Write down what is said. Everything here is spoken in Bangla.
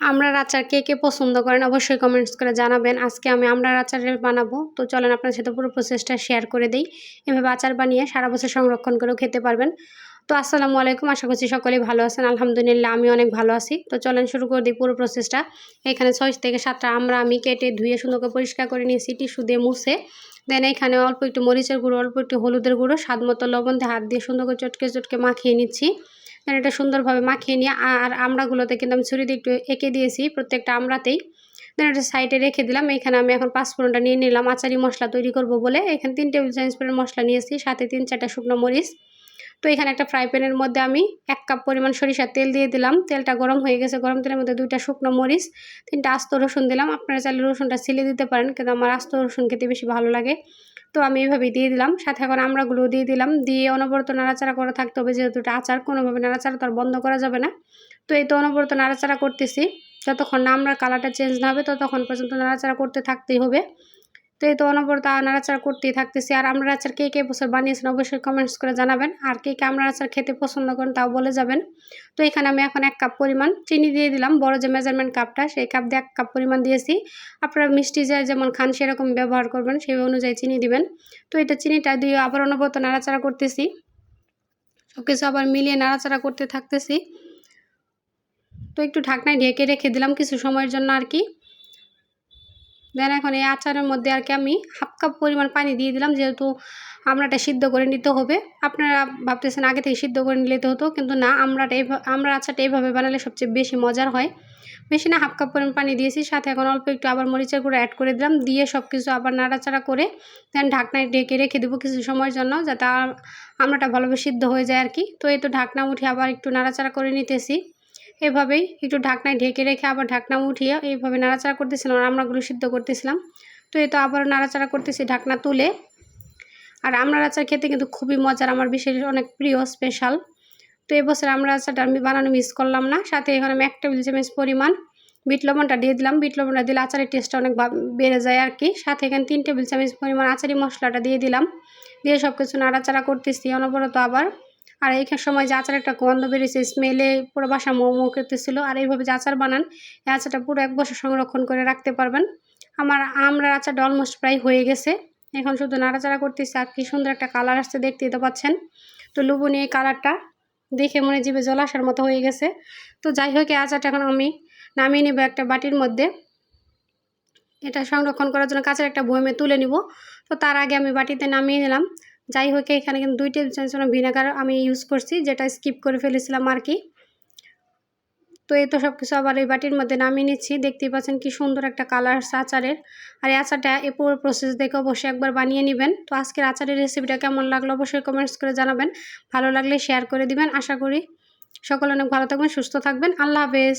আমড়ার আচার কে কে পছন্দ করেন অবশ্যই কমেন্টস করে জানাবেন। আজকে আমি আমড়ার আচারের বানাবো। তো চলেন আপনার সাথে পুরো প্রসেসটা শেয়ার করে দিই। এভাবে আচার বানিয়ে সারা বছর সংরক্ষণ করেও খেতে পারবেন। তো আসসালামু আলাইকুম। আশা করছি সকলেই ভালো আছেন। আলহামদুলিল্লাহ, আমি অনেক ভালো আছি। তো চলেন শুরু করে দিই পুরো প্রসেসটা এখানে ছয় থেকে সাতটা আমরা আমি কেটে ধুয়ে সুন্দর করে পরিষ্কার করে নিয়েছি টিস্যু দিয়ে মুছে। দেন এখানে অল্প একটু মরিচের গুঁড়ো, অল্প একটু হলুদের গুঁড়ো, স্বাদ মতো লবণ দিয়ে হাত দিয়ে সুন্দর করে চটকে চটকে মাখিয়ে নিচ্ছি। এটা সুন্দরভাবে মাখিয়ে নিয়ে আর আমড়াগুলোতে কিন্তু আমি ছুরি দিয়ে একটু এঁকে দিয়েছি প্রত্যেকটা আমড়াতেই। দেন এটা সাইডে রেখে দিলাম, এখানে আমি এখন পাঁচফোড়নটা নিয়ে নিলাম, আচারি মশলা তৈরি করব বলে। এখানে তিন টেবিল চামচ মশলা নিয়েছি, সাথে তিন চারটা শুকনো মরিচ। তো এখানে একটা ফ্রাই প্যানের মধ্যে আমি এক কাপ পরিমাণ সরিষার তেল দিয়ে দিলাম। তেলটা গরম হয়ে গেছে, গরম তেলের মধ্যে দুইটা শুকনো মরিচ, তিনটা আস্ত রসুন দিলাম। আপনারা চাইলে রসুনটা ছিলে দিতে পারেন, কিন্তু আমার আস্ত রসুন খেতে বেশি ভালো লাগে। তো আমি এইভাবেই দিয়ে দিলাম। সাথে এখন আমরাগুলো দিয়ে দিলাম। দিয়ে অনবরত নাড়াচাড়া করে থাকতে হবে। যেহেতু এটা আচার, কোনোভাবে নাড়াচাড়া তো আর বন্ধ করা যাবে না। তো এই তো অনবরত নাড়াচাড়া করতেছি। যতক্ষণ না আমরা কালারটা চেঞ্জ না হবে, ততক্ষণ পর্যন্ত নাড়াচাড়া করতে থাকতেই হবে। তো এই তো অনবরত নাড়াচাড়া করতেই থাকতেছি। আর আমরা আচার কে কে বছর বানিয়েছেন অবশ্যই কমেন্টস করে জানাবেন। আর কে কে আমরা আচার খেতে পছন্দ করেন তাও বলে যাবেন। তো এখানে আমি এখন এক কাপ পরিমাণ চিনি দিয়ে দিলাম। বড় যে মেজারমেন্ট কাপটা সেই কাপ দিয়ে এক কাপ পরিমাণ দিয়েছি। আপনারা মিষ্টি যে যেমন খান সেরকম ব্যবহার করবেন, সেই অনুযায়ী চিনি দিবেন। তো এটা চিনিটা দিয়ে আবার অনবরত নাড়াচাড়া করতেছি। সব কিছু আবার মিলিয়ে নাড়াচাড়া করতে থাকতেছি। তো একটু ঢাকনায় ঢেকে রেখে দিলাম কিছু সময়ের জন্য আর কি। দেন এখন এই আচারের মধ্যে আর কি আমি হাফ কাপ পরিমাণ পানি দিয়ে দিলাম, যেহেতু আমরাটা সিদ্ধ করে নিতে হবে। আপনারা ভাবতেছেন আগে থেকে সিদ্ধ করে নিতে হতো, কিন্তু না, আমরাটা আমরা আচারটা এইভাবে বানালে সবচেয়ে বেশি মজার হয়। বেশি না হাফ কাপ পরিমাণ পানি দিয়েছি, সাথে এখন অল্প একটু আবার মরিচের গুঁড়ো অ্যাড করে দিলাম, দিয়ে সব কিছু আবার নাড়াচাড়া করে দেন ঢাকনায় ডেকে রেখে দেবো কিছু সময়ের জন্য, যাতে আমরাটা ভালোভাবে সিদ্ধ হয়ে যায় আর কি। তো এই তো ঢাকনা উঠে আবার একটু নাড়াচাড়া করে নিতেছি। এভাবেই একটু ঢাকনায় ঢেকে রেখে আবার ঢাকনা উঠিয়ে এইভাবে নাড়াচাড়া করতেছিলাম আর আমরাগুলো সিদ্ধ করতেছিলাম। তো এই তো আবার নাড়াচাড়া করতেছি ঢাকনা তুলে। আর আমরা আচার খেতে কিন্তু খুবই মজার, আমার বিশেষ অনেক প্রিয় স্পেশাল তো এবছর আমরা আচারটা আমি বানানো মিস করলাম না, সাথে এখানে আমি এক টেবিল চামচ পরিমাণ বিট লবণটা দিয়ে দিলাম। বিট লবণটা দিলে আচারের টেস্টটা অনেক বেড়ে যায় আর কি। সাথে এখানে তিন টেবিল চামচ পরিমাণ আচারি মশলাটা দিয়ে দিলাম। দিয়ে সব কিছু নাড়াচাড়া করতেছি। অনবরত আবার আর এই সময় যে আচার একটা গন্ধ বেরিয়েছে স্মেলে পুরো বাসা মোমো করতেছিল। আর এইভাবে যে আচার বানান, এই আচারটা পুরো এক বছর সংরক্ষণ করে রাখতে পারবেন। আমার, আমরার আচারটা অলমোস্ট প্রায় হয়ে গেছে। এখন শুধু নাড়াচাড়া করতেছি আর কি সুন্দর একটা কালার আসছে দেখতেই তো পাচ্ছেন? তো লুবনি এই কালারটা দেখে মনে জিভে জল মতো হয়ে গেছে। তো যাই হোক, এই আচারটা এখন আমি নামিয়ে নেব একটা বাটির মধ্যে। এটা সংরক্ষণ করার জন্য কাঁচের একটা বয়মে তুলে নিব। তো তার আগে আমি বাটিতে নামিয়ে নিলাম। যাই হোক, এখানে কিন্তু দুই টেবিল চামচ ভিনেগার আমি ইউজ করছি, যেটা স্কিপ করে ফেলেছিলাম আর কি। তো এই তো সব কিছু আবার এই বাটির মধ্যে নামিয়ে নিচ্ছি। দেখতেই পাচ্ছেন কি সুন্দর একটা কালার আসছে আচারের। আর এই আচারটা এ পুরো প্রসেস দেখে অবশ্যই একবার বানিয়ে নেবেন। তো আজকের আচারের রেসিপিটা কেমন লাগল অবশ্যই কমেন্টস করে জানাবেন। ভালো লাগলে শেয়ার করে দিবেন, আশা করি সকলে অনেক ভালো থাকবেন, সুস্থ থাকবেন। আল্লাহ হাফেজ।